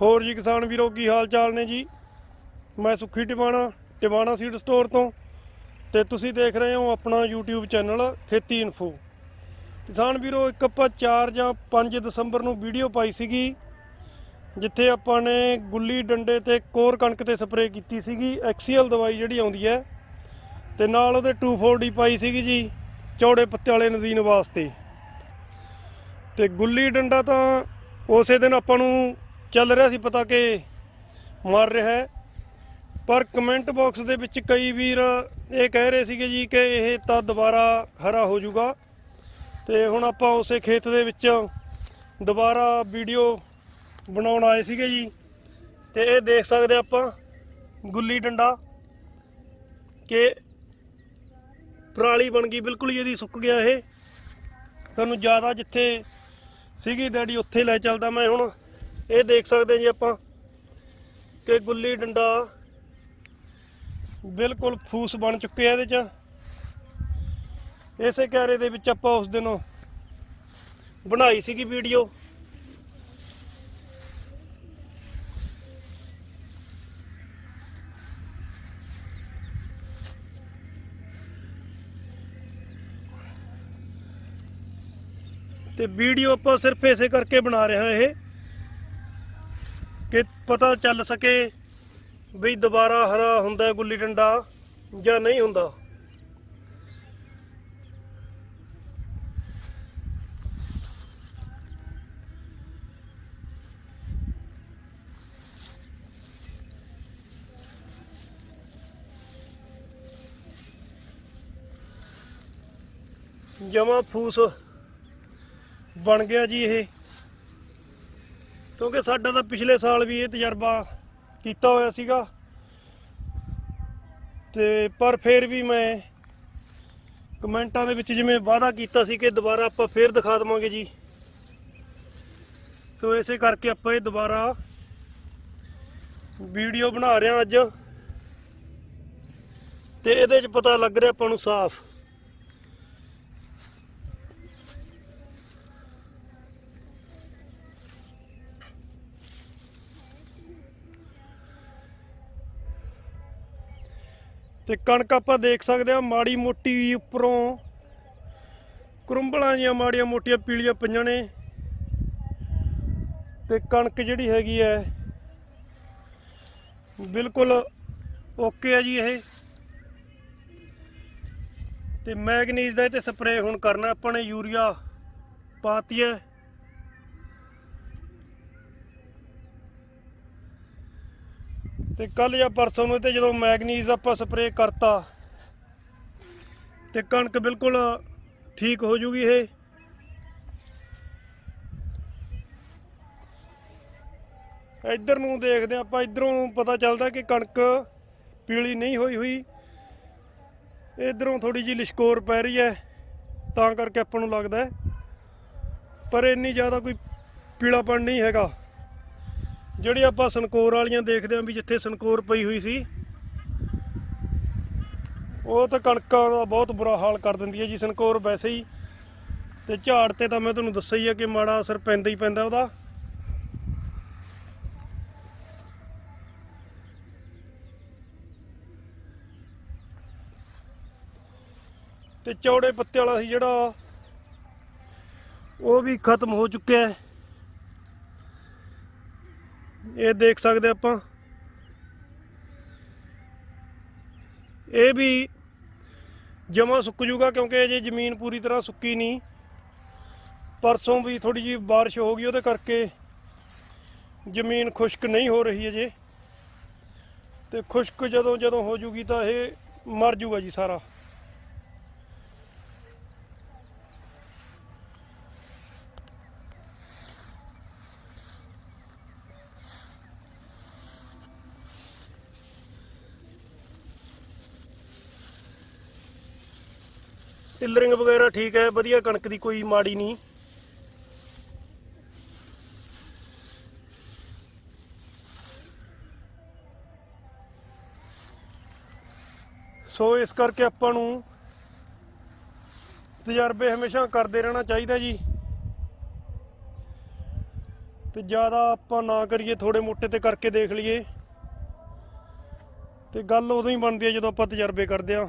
ਹੋਰ ਜੀ ਕਿਸਾਨ ਵੀਰੋ, ਕੀ ਹਾਲ ਚਾਲ ਨੇ ਜੀ? ਮੈਂ ਸੁਖੀ ਟਿਵਾਣਾ ਟਿਵਾਣਾ ਸੀਡ ਸਟੋਰ ਤੋਂ ਤੇ ਤੁਸੀਂ ਦੇਖ ਰਹੇ ਹੋ ਆਪਣਾ YouTube ਚੈਨਲ ਖੇਤੀ ਇਨਫੋ ਕਿਸਾਨ ਵੀਰੋ, ਇੱਕ ਆਪਾਂ 4 ਜਾਂ 5 ਦਸੰਬਰ ਨੂੰ ਵੀਡੀਓ ਪਾਈ ਸੀਗੀ, ਜਿੱਥੇ ਆਪਾਂ ਨੇ ਗੁੱਲੀ ਡੰਡੇ ਤੇ ਕੋਰ ਕਣਕ ਤੇ ਸਪਰੇਅ ਕੀਤੀ ਸੀਗੀ ਐਕਸੀਐਲ ਦਵਾਈ ਜਿਹੜੀ ਆਉਂਦੀ ਹੈ, ਤੇ ਨਾਲ ਉਹਦੇ 240 ਪਾਈ ਸੀਗੀ ਜੀ, ਚੌੜੇ ਪੱਤੇ ਵਾਲੇ ਨਦੀਨ ਵਾਸਤੇ। ਤੇ ਗੁੱਲੀ ਡੰਡਾ ਤਾਂ ਉਸੇ ਦਿਨ ਆਪਾਂ ਨੂੰ ਚੱਲ ਰਿਹਾ ਸੀ ਪਤਾ ਕਿ ਮਰ ਰਿਹਾ ਹੈ। ਪਰ ਕਮੈਂਟ ਬਾਕਸ ਦੇ ਵਿੱਚ ਕਈ ਵੀਰ ਇਹ ਕਹਿ ਰਹੇ ਸੀਗੇ ਜੀ ਕਿ ਇਹ ਤਾਂ ਦੁਬਾਰਾ ਹਰਾ ਹੋ ਜਾਊਗਾ। ਤੇ ਹੁਣ ਆਪਾਂ ਉਸੇ ਖੇਤ ਦੇ ਵਿੱਚ ਦੁਬਾਰਾ ਵੀਡੀਓ ਬਣਾਉਣ ਆਏ ਸੀਗੇ ਜੀ। ਤੇ ਇਹ ਦੇਖ ਸਕਦੇ ਆਪਾਂ ਗੁੱਲੀ ਡੰਡਾ ਕਿ ਪਰਾਲੀ ਬਣ ਗਈ, ਬਿਲਕੁਲ ਹੀ ਇਹਦੀ ਸੁੱਕ ਗਿਆ ਇਹ। ਤੁਹਾਨੂੰ ਜ਼ਿਆਦਾ ਜਿੱਥੇ ਸੀਗੀ ਡੈਡੀ ਉੱਥੇ ਲੈ ਚੱਲਦਾ ਮੈਂ ਹੁਣ। ਇਹ ਦੇਖ ਸਕਦੇ ਜੀ ਆਪਾਂ ਕਿ ਗੁੱਲੀ ਡੰਡਾ ਬਿਲਕੁਲ ਫੂਸ ਬਣ ਚੁੱਕਿਆ ਇਹਦੇ ਚ। ਇਸੇ ਘਰੇ ਦੇ ਵਿੱਚ ਆਪਾਂ ਉਸ ਦਿਨ ਬਣਾਈ ਸੀਗੀ ਵੀਡੀਓ। ਤੇ ਵੀਡੀਓ ਆਪਾਂ ਸਿਰਫ ਇਸੇ ਕਰਕੇ ਬਣਾ ਰਹੇ ਹਾਂ ਇਹ। ਪਤਾ ਚੱਲ ਸਕੇ ਵੀ ਦੁਬਾਰਾ ਹਰਾ ਹੁੰਦਾ ਗੁੱਲੀ ਡੰਡਾ ਜਾਂ ਨਹੀਂ ਹੁੰਦਾ। ਜਮਾ ਫੂਸ ਬਣ ਗਿਆ ਜੀ ਇਹ। ਕਿਉਂਕਿ ਸਾਡਾ ਤਾਂ ਪਿਛਲੇ ਸਾਲ ਵੀ ਇਹ ਤਜਰਬਾ ਕੀਤਾ ਹੋਇਆ ਸੀਗਾ। ਤੇ ਪਰ ਫਿਰ ਵੀ ਮੈਂ ਕਮੈਂਟਾਂ ਦੇ ਵਿੱਚ ਜਿਵੇਂ ਵਾਅਦਾ ਕੀਤਾ ਸੀ ਕਿ ਦੁਬਾਰਾ ਆਪਾਂ ਫੇਰ ਦਿਖਾ ਦਵਾਂਗੇ ਜੀ। ਸੋ ਇਸੇ ਕਰਕੇ ਆਪਾਂ ਇਹ ਦੁਬਾਰਾ ਵੀਡੀਓ ਬਣਾ ਰਹੇ ਹਾਂ ਅੱਜ। ਤੇ ਇਹਦੇ 'ਚ ਪਤਾ ਲੱਗ ਰਿਹਾ ਆਪਾਂ ਨੂੰ ਸਾਫ਼। ਤੇ ਕਣਕ ਆਪਾਂ ਦੇਖ ਸਕਦੇ ਹਾਂ ਮਾੜੀ ਮੋਟੀ ਉੱਪਰੋਂ। ਕਰੁੰਬਲਾਂ ਜੀਆਂ ਮਾੜੀਆਂ ਮੋਟੀਆਂ ਪੀਲੀਆਂ ਪਈਆਂ ਨੇ। ਤੇ ਕਣਕ ਜਿਹੜੀ ਹੈਗੀ ਹੈ, ਬਿਲਕੁਲ ਓਕੇ ਹੈ ਜੀ ਇਹ। ਤੇ ਮੈਗਨੀਜ਼ ਦਾ ਇਹ ਤੇ ਸਪਰੇਅ ਹੁਣ ਕਰਨਾ, ਆਪਾਂ ਨੇ ਯੂਰੀਆ ਪਾਤੀ ਹੈ। ਤੇ ਕੱਲ ਜਾਂ ਪਰਸੋਂ ਨੂੰ ਤੇ ਜਦੋਂ ਮੈਗਨੀਜ਼ ਆਪਾਂ ਸਪਰੇਅ ਕਰਤਾ, ਤੇ ਕਣਕ ਬਿਲਕੁਲ ਠੀਕ ਹੋ ਜੂਗੀ ਇਹ। ਇੱਧਰ ਨੂੰ ਦੇਖਦੇ ਹਾਂ ਆਪਾਂ, ਇੱਧਰੋਂ ਪਤਾ ਚੱਲਦਾ ਕਿ ਕਣਕ ਪੀਲੀ ਨਹੀਂ ਹੋਈ ਹੋਈ। ਇਧਰੋਂ ਥੋੜੀ ਜਿਹੀ ਲਿਸ਼ਕੋਰ ਪੈ ਰਹੀ ਹੈ, ਤਾਂ ਕਰਕੇ ਆਪਾਂ ਨੂੰ ਲੱਗਦਾ ਪਰ ਇੰਨੀ ਜ਼ਿਆਦਾ ਕੋਈ ਪੀਲਾਪਣ ਨਹੀਂ ਹੈਗਾ। ਜਿਹੜੀ ਆਪਾਂ ਸਨਕੋਰ ਵਾਲੀਆਂ ਦੇਖਦੇ ਆਂ ਵੀ ਜਿੱਥੇ ਸਨਕੋਰ ਪਈ ਹੋਈ ਸੀ, ਉਹ ਤਾਂ ਕਣਕਾਂ ਦਾ ਬਹੁਤ ਬੁਰਾ ਹਾਲ ਕਰ ਦਿੰਦੀ ਹੈ ਜੀ ਸਨਕੋਰ ਵੈਸੇ ਹੀ। ਤੇ ਝਾੜ ਤੇ ਤਾਂ ਮੈਂ ਤੁਹਾਨੂੰ ਦੱਸਿਆ ਹੀ ਹੈ ਕਿ ਮਾੜਾ ਅਸਰ ਪੈਂਦਾ ਹੀ ਪੈਂਦਾ ਉਹਦਾ। ਤੇ ਚੌੜੇ ਪੱਤੇ ਵਾਲਾ ਸੀ ਜਿਹੜਾ, ਉਹ ਵੀ ਖਤਮ ਹੋ ਚੁੱਕਿਆ ਹੈ। ਇਹ ਦੇਖ ਸਕਦੇ ਆਪਾਂ। ਇਹ ਵੀ ਜਮਾ ਸੁੱਕ ਜੂਗਾ ਕਿਉਂਕਿ ਅਜੇ ਜ਼ਮੀਨ ਪੂਰੀ ਤਰ੍ਹਾਂ ਸੁੱਕੀ ਨਹੀਂ। ਪਰਸੋਂ ਵੀ ਥੋੜੀ ਜਿਹੀ ਬਾਰਿਸ਼ ਹੋ ਗਈ, ਉਹਦੇ ਕਰਕੇ ਜ਼ਮੀਨ ਖੁਸ਼ਕ ਨਹੀਂ ਹੋ ਰਹੀ ਅਜੇ। ਤੇ ਖੁਸ਼ਕ ਜਦੋਂ ਜਦੋਂ ਹੋ ਜੂਗੀ ਤਾਂ ਇਹ ਮਰ ਜੂਗਾ ਜੀ ਸਾਰਾ। ਟਿਲਰਿੰਗ ਵਗੈਰਾ ਠੀਕ ਹੈ, ਵਧੀਆ ਕਣਕ ਦੀ ਕੋਈ ਮਾੜੀ ਨਹੀਂ। ਸੋ ਇਸ ਕਰਕੇ ਆਪਾਂ ਨੂੰ ਤਜਰਬੇ ਹਮੇਸ਼ਾ ਕਰਦੇ ਰਹਿਣਾ ਚਾਹੀਦਾ ਜੀ। ਤੇ ਜ਼ਿਆਦਾ ਆਪਾਂ ਨਾ ਕਰੀਏ, ਥੋੜੇ ਮੋਟੇ ਤੇ ਕਰਕੇ ਦੇਖ ਲਈਏ। ਤੇ ਗੱਲ ਉਦੋਂ ਹੀ ਬਣਦੀ ਹੈ ਜਦੋਂ ਆਪਾਂ ਤਜਰਬੇ ਕਰਦੇ ਆ